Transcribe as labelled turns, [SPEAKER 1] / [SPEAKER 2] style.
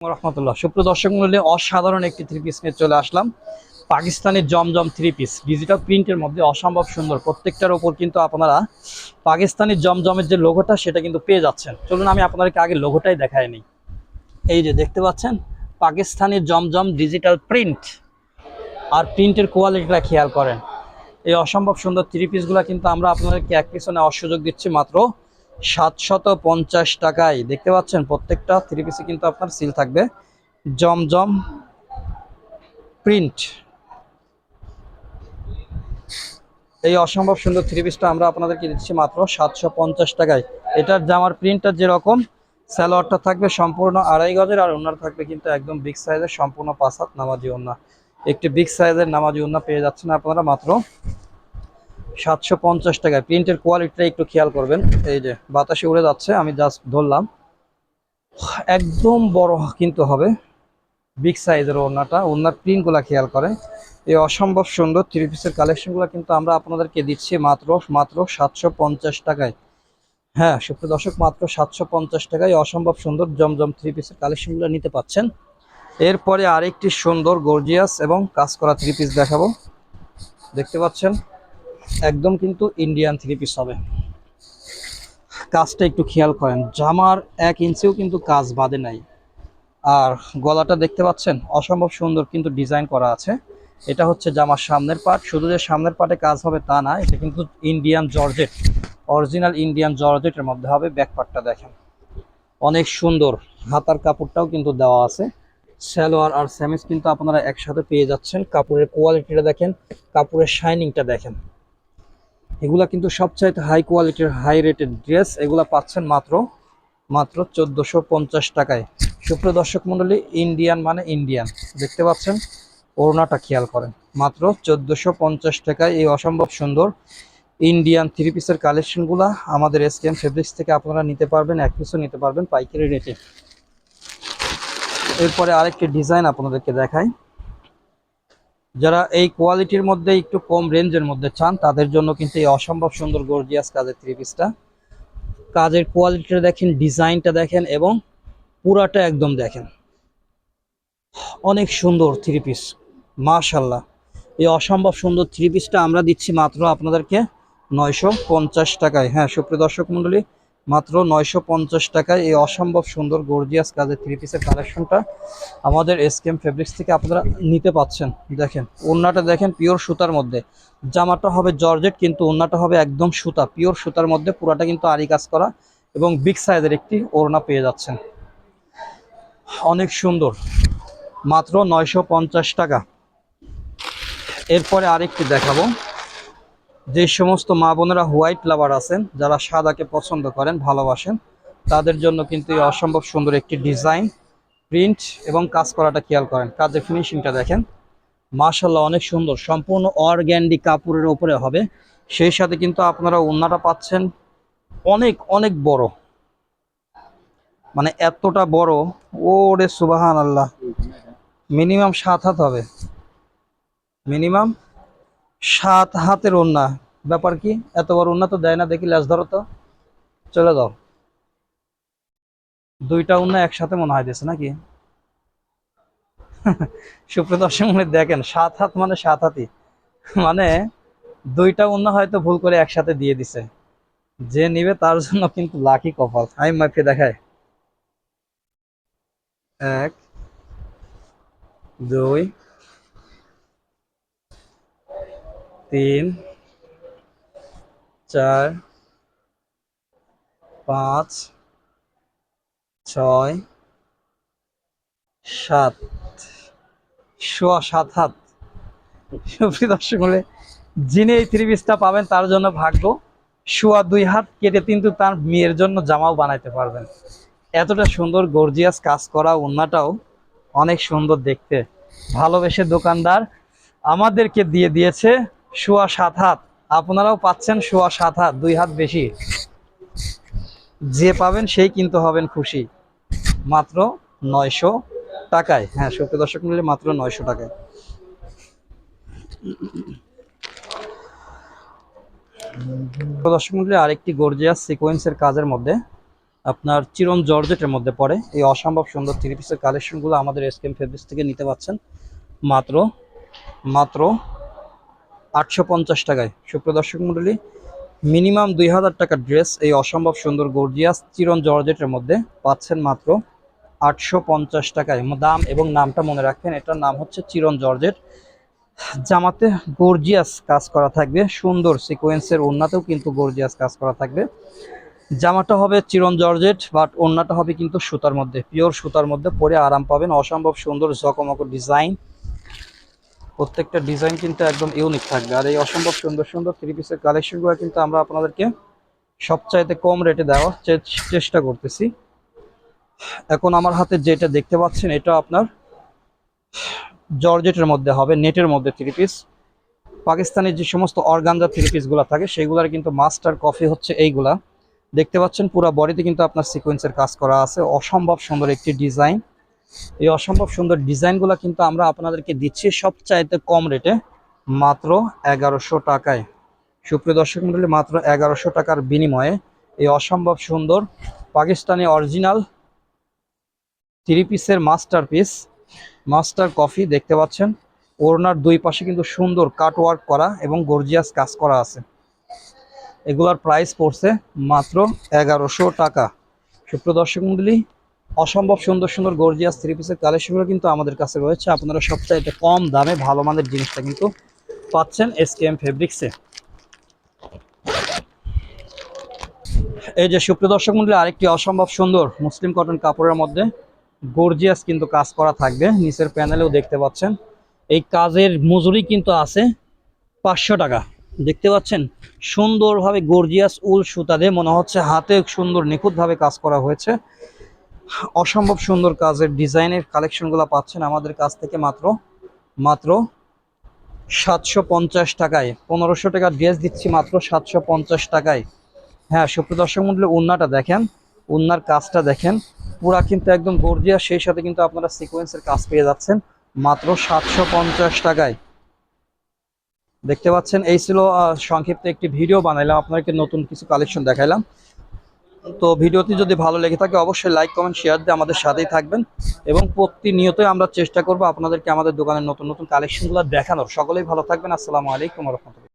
[SPEAKER 1] রহমতুল্লাহ। সুপ্রিয় দর্শক মূল্যে অসাধারণ একটি থ্রি পিস নিয়ে চলে আসলাম। পাকিস্তানের জমজম থ্রি পিস ডিজিটাল প্রিন্টের মধ্যে অসম্ভব সুন্দর। প্রত্যেকটার ওপর কিন্তু আপনারা পাকিস্তানের জমজমের যে লোগোটা সেটা কিন্তু পেয়ে যাচ্ছেন। চলুন আমি আপনাদেরকে আগে লোগোটাই দেখাই নিই। এই যে দেখতে পাচ্ছেন পাকিস্তানের জমজম ডিজিটাল প্রিন্ট আর প্রিন্টের কোয়ালিটিটা খেয়াল করেন। এই অসম্ভব সুন্দর থ্রি পিসগুলো কিন্তু আমরা আপনাদেরকে এক পিছনে অসুযোগ দিচ্ছি মাত্র। সাতশত পঞ্চাশ টাকায়। দেখতে পাচ্ছেন, প্রত্যেকটা থ্রি পিসে কিন্তু আপনার সিল থাকবে। জমজম প্রিন্ট এই অসম্ভব সুন্দর থ্রি পিসটা আমরা আপনাদেরকে দিচ্ছি মাত্র সাতশো পঞ্চাশ টাকায়। এটার জামার প্রিন্টটা যেরকম স্যালোয়ারটা থাকবে সম্পূর্ণ আড়াই গজের, আর ওনার থাকবে কিন্তু একদম বিগ সাইজের সম্পূর্ণ পাঁচ হাত নামাজি ওনা একটি বিগ সাইজের নামাজি ওনা পেয়ে যাচ্ছেন আপনারা মাত্র সাতশো পঞ্চাশ টাকায়। প্রিন্টের কোয়ালিটিটা একটু খেয়াল করবেন। এই যে বাতাসে উড়ে যাচ্ছে, আমি জাস্ট ধরলাম। একদম বড় কিন্তু হবে। বিগ সাইজের ওড়নাটা। ওড়নার প্রিন্টগুলো খেয়াল করে। এই অসম্ভব সুন্দর থ্রি পিসের কালেকশনগুলো কিন্তু আমরা আপনাদেরকে দিচ্ছি মাত্র মাত্র সাতশো পঞ্চাশ টাকায়। হ্যাঁ সুপ্রিয় দর্শক, মাত্র সাতশো পঞ্চাশ টাকায় অসম্ভব সুন্দর, জমজম থ্রি পিসের কালেকশনগুলো নিতে পাচ্ছেন। এরপরে আরেকটি সুন্দর গর্জিয়াস এবং কাজ করা থ্রি পিস দেখাবো। দেখতে পাচ্ছেন? একদম কিন্তু ইন্ডিয়ান থ্রি পিস হবে। কাজটা একটু খেয়াল করেন, জামার এক ইঞ্চিও কিন্তু কাজ বাদে নাই। আর গলাটা দেখতে পাচ্ছেন, অসম্ভব সুন্দর কিন্তু ডিজাইন করা আছে। এটা হচ্ছে জামার সামনের পার্ট শুধু যে সামনের পার্টে কাজ হবে তা না, এটা কিন্তু ইন্ডিয়ান জর্জেট অরিজিনাল ইন্ডিয়ান জর্জেটের মধ্যে হবে ব্যাক পার্টটা দেখেন। অনেক সুন্দর, হাতার কাপড়টাও কিন্তু দেওয়া আছে। সালোয়ার আর স্যামিস কিন্তু আপনারা একসাথে পেয়ে যাচ্ছেন, কাপড়ের কোয়ালিটিটা দেখেন, কাপড়ের শাইনিংটা দেখেন। এগুলা কিন্তু সবচাইতে হাই কোয়ালিটির হাই রেটেড ড্রেস এগুলা পাচ্ছেন মাত্র মাত্র চোদ্দোশো পঞ্চাশ টাকায়। সুপ্রিয় দর্শক মণ্ডলী ইন্ডিয়ান মানে ইন্ডিয়ান দেখতে পাচ্ছেন? ওড়নাটা খেয়াল করেন। মাত্র চোদ্দোশো পঞ্চাশ টাকায় এই অসম্ভব সুন্দর ইন্ডিয়ান থ্রি পিসের কালেকশনগুলা আমাদের এস এসকেএম ফেব্রিক্স থেকে আপনারা নিতে পারবেন, এক পিসও নিতে পারবেন পাইকারি রেটে এরপরে আরেকটি ডিজাইন আপনাদেরকে দেখাই। যারা এই কোয়ালিটির মধ্যে একটু কম রেঞ্জের মধ্যে চান, তাদের জন্য কিন্তু এই অসম্ভব সুন্দর গর্জিয়াস কাজের থ্রি পিসটা কাজের কোয়ালিটিটা দেখেন, ডিজাইনটা দেখেন এবং পুরাটা একদম দেখেন। অনেক সুন্দর থ্রি পিস মাশাল্লাহ এই অসম্ভব সুন্দর থ্রি পিসটা আমরা দিচ্ছি মাত্র আপনাদেরকে নয়শো পঞ্চাশ টাকায়। হ্যাঁ সুপ্রিয় দর্শক মণ্ডলী মাত্র নয়শো পঞ্চাশ টাকায় এই অসম্ভব সুন্দর গর্জিয়াস কাজের থ্রি পিসের কালেকশনটা আমাদের এসকেম ফেব্রিক্স থেকে আপনারা নিতে পাচ্ছেন। দেখেন, ওড়নাটা দেখেন পিওর সুতার মধ্যে। জামাটা হবে জর্জেট, কিন্তু ওড়নাটা হবে একদম সুতা পিওর সুতার মধ্যে পুরাটা কিন্তু আরি কাজ করা এবং বিগ সাইজের একটি ওড়না পেয়ে যাচ্ছেন। অনেক সুন্দর, মাত্র নয়শো পঞ্চাশ টাকা। এরপরে আরেকটি দেখাবো। যে সমস্ত মা বোনেরা হোয়াইট লাভার আছেন, যারা সাদাকে পছন্দ করেন, ভালোবাসেন, তাদের জন্য কিন্তু এই অসম্ভব সুন্দর একটি ডিজাইন প্রিন্ট এবং কাজ করাটা খেয়াল করেন। কাজের ফিনিশিংটা দেখেন। মাশাল্লাহ অনেক সুন্দর। সম্পূর্ণ অর্গ্যান্ডি কাপড়ের ওপরে হবে। সেই সাথে কিন্তু আপনারা ওন্নাটা পাচ্ছেন অনেক অনেক বড়। মানে এতটা বড়। ওরে সুবাহান আল্লাহ মিনিমাম সাত হাত হবে। মিনিমাম সাত হাতের ওন্না ব্যাপার কি? এত বড় ওন্না তো দেয় না, দেখি ল্যাস ধরো তো। চলে দাও দুইটা ওন্না একসাথে মনে হয় দিয়েছে নাকি? সুপ্রিয় দর্শক মনে দেখেন, সাত হাত মানে সাত হাতই। মানে দুইটা অন্য হয়তো ভুল করে একসাথে দিয়ে দিছে। যে নিবে তার জন্য কিন্তু লাকি কপাল। আমি মাইফে দেখায়। এক, দুই তিন, চার, পাঁচ, ছয়, সাত। সোয়া সাত হাত। সুপ্রিয় দর্শক বলে যিনি এই থ্রি পাবেন, তার জন্য ভাগ্য, সোয়া দুই হাত কেটে কিন্তু তার মেয়ের জন্য জামাও বানাইতে পারবেন। এতটা সুন্দর গর্জিয়াস কাজ করা ওন্নাটাও অনেক সুন্দর দেখতে। ভালোবেসে দোকানদার আমাদেরকে দিয়ে দিয়েছে সোয়া সাত হাত। আপনারাও পাচ্ছেন সোয়া সাত হাত, দুই হাত বেশি। যে পাবেন সেই কিন্তু হবেন খুশি। মাত্র নয়শো টাকায়। হ্যাঁ সত্যি দর্শক মিলে মাত্র নয়শো টাকায়। দর্শক মূল্যে আরেকটি গর্জিয়াস সিকোয়েন্সের কাজের মধ্যে আপনার চিরন জর্জেটের মধ্যে পড়ে। এই অসম্ভব সুন্দর থ্রি পিসের কালেকশনগুলো আমাদের এসকেম ফেব্রিক্স থেকে নিতে পাচ্ছেন। মাত্র মাত্র আটশো পঞ্চাশ টাকায়। সুপ্রিয় দর্শক মণ্ডলী, মিনিমাম দুই হাজার টাকার ড্রেস এই অসম্ভব সুন্দর, গর্জিয়াস চিরন জর্জেটের মধ্যে পাচ্ছেন মাত্র আটশো পঞ্চাশ টাকায়। দাম এবং নামটা মনে রাখবেন এটার নাম হচ্ছে চিরন জর্জেট। জামাতে গর্জিয়াস কাজ করা থাকবে, সুন্দর সিকোয়েন্সের ওড়নাতেও কিন্তু গর্জিয়াস কাজ করা থাকবে। জামাটা হবে চিরন জর্জেট, বাট ওড়নাটা হবে কিন্তু সুতার মধ্যে, পিওর সুতার মধ্যে পরে আরাম পাবেন। অসম্ভব সুন্দর, জকমক ডিজাইন। প্রত্যেকটা ডিজাইন কিন্তু একদম ইউনিক থাকবে। আর এই অসম্ভব সুন্দর সুন্দর থ্রি পিসের কালেকশনগুলো কিন্তু আমরা আপনাদেরকে সবচাইতে কম রেটে দেওয়ার চেষ্টা করতেছি। এখন আমার হাতে যেটা দেখতে পাচ্ছেন, এটা আপনার জর্জেটের মধ্যে হবে, নেটের মধ্যে থ্রি পিস পাকিস্তানের যে সমস্ত অর্গানজা থ্রি পিসগুলো থাকে সেইগুলার কিন্তু মাস্টার কফি হচ্ছে এইগুলা। দেখতে পাচ্ছেন পুরো বডিতে কিন্তু আপনার সিকোয়েন্সের কাজ করা আছে। অসম্ভব সুন্দর একটি ডিজাইন এই অসম্ভব সুন্দর ডিজাইনগুলো কিন্তু আমরা আপনাদেরকে দিচ্ছি সবচাইতে কম রেটে, মাত্র এগারোশো টাকায়। সুপ্রিয় দর্শক মন্ডলী মাত্র এগারোশো টাকার বিনিময়ে এই অসম্ভব সুন্দর পাকিস্তানি অরিজিনাল থ্রি পিসের মাস্টার পিস মাস্টার কফি দেখতে পাচ্ছেন। ওড়নার দুই পাশে কিন্তু সুন্দর কাট ওয়ার্ক করা এবং গর্জিয়াস কাজ করা আছে। এগুলার প্রাইস পড়ছে মাত্র এগারোশো টাকা। সুপ্রিয় দর্শক মন্ডলী অসম্ভব সুন্দর সুন্দর গর্জিয়াস থ্রি পিসের কালেকশনগুলো কিন্তু আমাদের কাছে রয়েছে। আপনারা সবচাইতে কম দামে ভালো মানের জিনিসটা কিন্তু পাচ্ছেন এস কে এম ফেব্রিক্সে এই যে সুপ্রিয় দর্শক মন্ডলী, আরেকটি অসম্ভব সুন্দর মুসলিম কটন কাপড়ের মধ্যে গর্জিয়াস কিন্তু কাজ করা থাকবে। নিচের প্যানেলেও দেখতে পাচ্ছেন। এই কাজের মজুরি কিন্তু আছে পাঁচশো টাকা। দেখতে পাচ্ছেন? সুন্দরভাবে গর্জিয়াস উল সুতা দিয়ে মনে হচ্ছে হাতে সুন্দর নিখুঁতভাবে কাজ করা হয়েছে। অসম্ভব সুন্দর কাজের ডিজাইনের কালেকশনগুলো পাচ্ছেন আমাদের কাছ থেকে মাত্র মাত্র সাতশো পঞ্চাশ টাকায়। পনেরোশো টাকা ড্রেস দিচ্ছি মাত্র সাতশো পঞ্চাশ টাকায়। হ্যাঁ সুপ্রিয় দর্শক মন্ডলী, উন্নাটা দেখেন, উন্নার কাজটা দেখেন। পুরা কিন্তু একদম গর্জিয়া সেই সাথে কিন্তু আপনারা সিকোয়েন্সের কাজ পেয়ে যাচ্ছেন মাত্র সাতশো পঞ্চাশ টাকায়। দেখতে পাচ্ছেন, এই ছিল সংক্ষিপ্ত একটি ভিডিও বানাইলাম, আপনাদেরকে নতুন কিছু কালেকশন দেখাইলাম। তো ভিডিওটি যদি ভালো লেগে থাকে, অবশ্যই লাইক কমেন্ট শেয়ার দিয়ে আমাদের সাথেই থাকবেন। এবং প্রতিনিয়তই আমরা চেষ্টা করব আপনাদেরকে আমাদের দোকানের নতুন নতুন কালেকশনগুলো দেখানোর। সকলেই ভালো থাকবেন। আসসালামু আলাইকুম রহমতুল্লাহ।